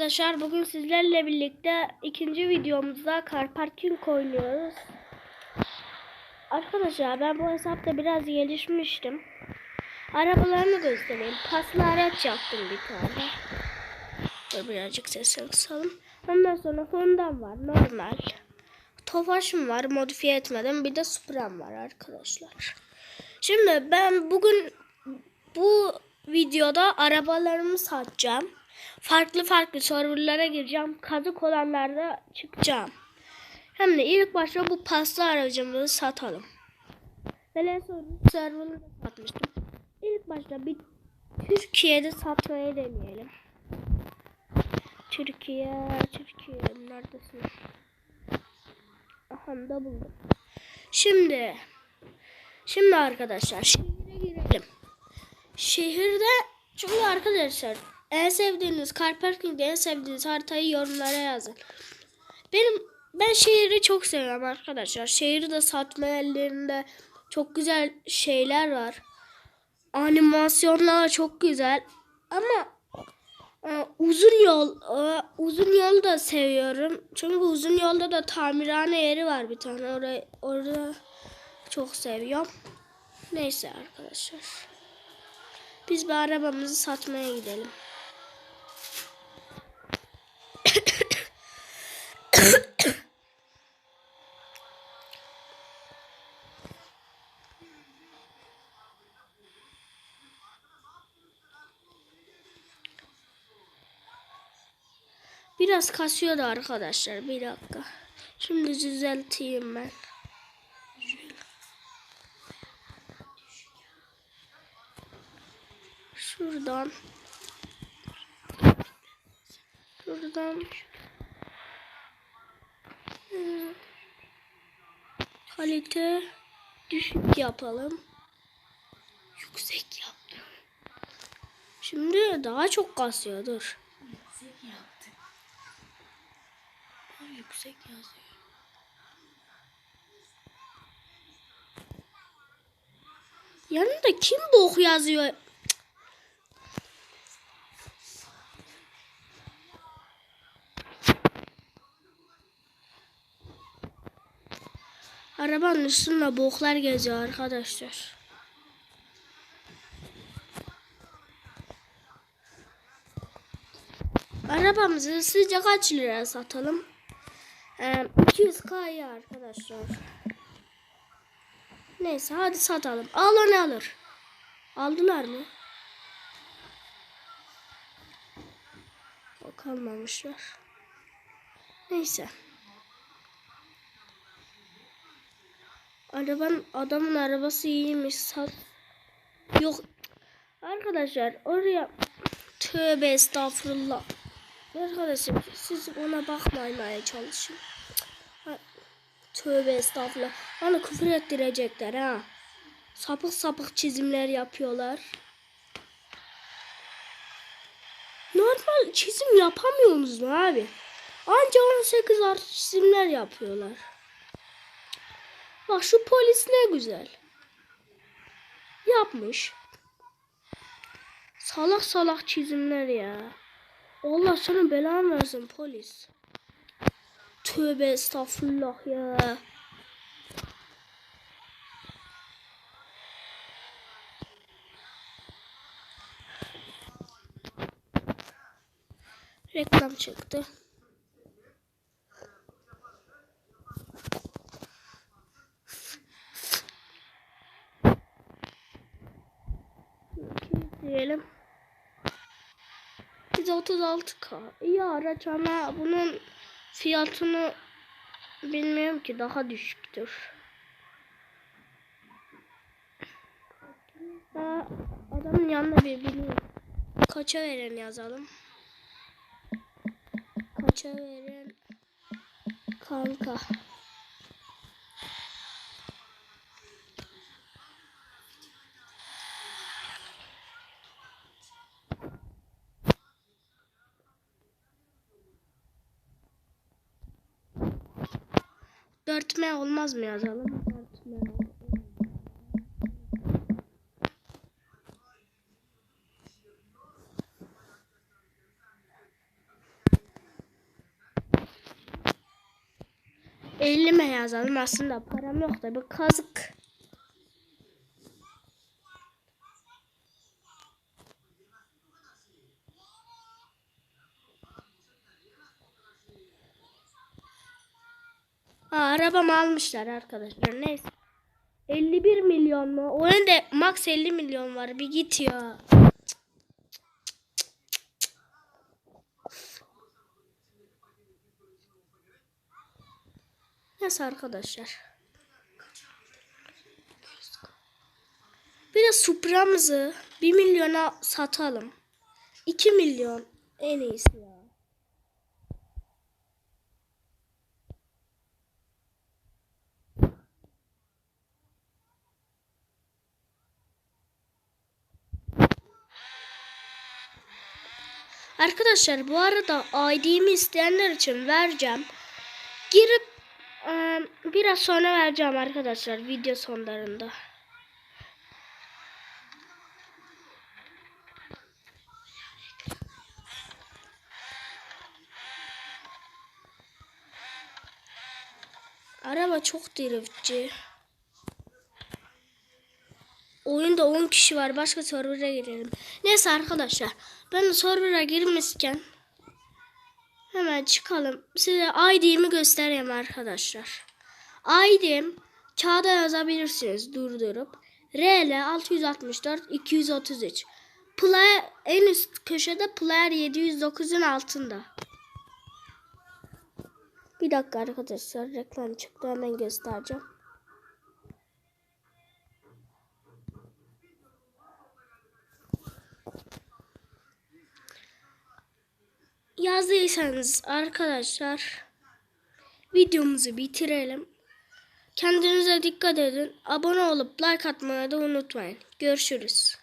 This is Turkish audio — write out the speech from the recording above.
Arkadaşlar bugün sizlerle birlikte ikinci videomuzda car parking oynuyoruz. Arkadaşlar ben bu hesapta biraz gelişmiştim. Arabalarını göstereyim. Paslı araç yaptım bir tane. Dur birazcık sesini kısalım. Ondan sonra Honda'm var normal. Tofaş'ım var modifiye etmedim. Bir de Supra'm var arkadaşlar. Şimdi ben bugün bu videoda arabalarımı satacağım. Farklı farklı serverlara gireceğim. Kazık olanlarda çıkacağım. Hem de ilk başta bu paslı aracımızı satalım. Ben en son serverını satmıştım. İlk başta bir Türkiye'de satmayı deneyelim. Türkiye, Türkiye neredesin? Aha da buldum. Şimdi Şimdi arkadaşlar şehire girelim. Şehirde çünkü arkadaşlar en sevdiğiniz car parking'de en sevdiğiniz haritayı yorumlara yazın. Benim ben şehri çok seviyorum arkadaşlar. Şehri de satma yerlerinde çok güzel şeyler var. Animasyonlar çok güzel. Ama e, uzun yol e, uzun yol da seviyorum. Çünkü uzun yolda da tamirhane yeri var bir tane. Oraya orada çok seviyorum. Neyse arkadaşlar. Biz bir arabamızı satmaya gidelim. Biraz kasıyordu arkadaşlar. Bir dakika. Şimdi düzelteyim ben. Şuradan. Şuradan. Hmm. Kalite düşük yapalım. Yüksek yaptım. Şimdi daha çok kasıyor. Dur. Yüksek yaptı. Yüksek yazıyor. Yanında kim bok yazıyor? Arabanın üstünde boklar geziyor arkadaşlar. Arabamızı sizce kaç liraya satalım? Ee, 200k'ya arkadaşlar. Neyse hadi satalım. Alan alır. Aldılar mı? Yok almamışlar. Neyse. Arabanın adamın arabası iyiymiş. Sat. Yok. Arkadaşlar oraya tövbe estağfurullah. Arkadaşlar siz ona bakmamaya çalışın. Tövbe estağfurullah. Bana küfür ettirecekler ha. Sapık sapık çizimler yapıyorlar. Normal çizim yapamıyorsunuz mu abi? Anca 18 artı çizimler yapıyorlar. Bak şu polis ne güzel. Yapmış. Salak salak çizimler ya. Allah sana belanı versin polis. Tövbe estağfurullah ya. Reklam çıktı. diyelim. 136k. İyi araç ama bunun fiyatını bilmiyorum ki daha düşüktür. Daha adamın yanında bir bilmiyorum. Kaça veren yazalım. Kaça veren kanka. 4M olmaz mı yazalım? 4M. Elime yazalım aslında param yok da bir kazık arabamı almışlar arkadaşlar. Neyse. 51 milyon mu? O önde max 50 milyon var. Bir git ya. Neyse arkadaşlar. Bir de Supra'mızı 1 milyona satalım. 2 milyon en iyisi ya. Arkadaşlar bu arada ID'mi isteyenler için vereceğim. Girip e, biraz sonra vereceğim arkadaşlar video sonlarında. Araba çok driftçi. Oyunda 10 kişi var. Başka server'a girelim. Neyse arkadaşlar. Ben server'a girmişken hemen çıkalım. Size ID'mi göstereyim arkadaşlar. ID'm kağıda yazabilirsiniz durdurup. RL 664 233. Player en üst köşede player 709'un altında. Bir dakika arkadaşlar reklam çıktı hemen göstereceğim. Yazdıysanız arkadaşlar videomuzu bitirelim. Kendinize dikkat edin. Abone olup like atmayı da unutmayın. Görüşürüz.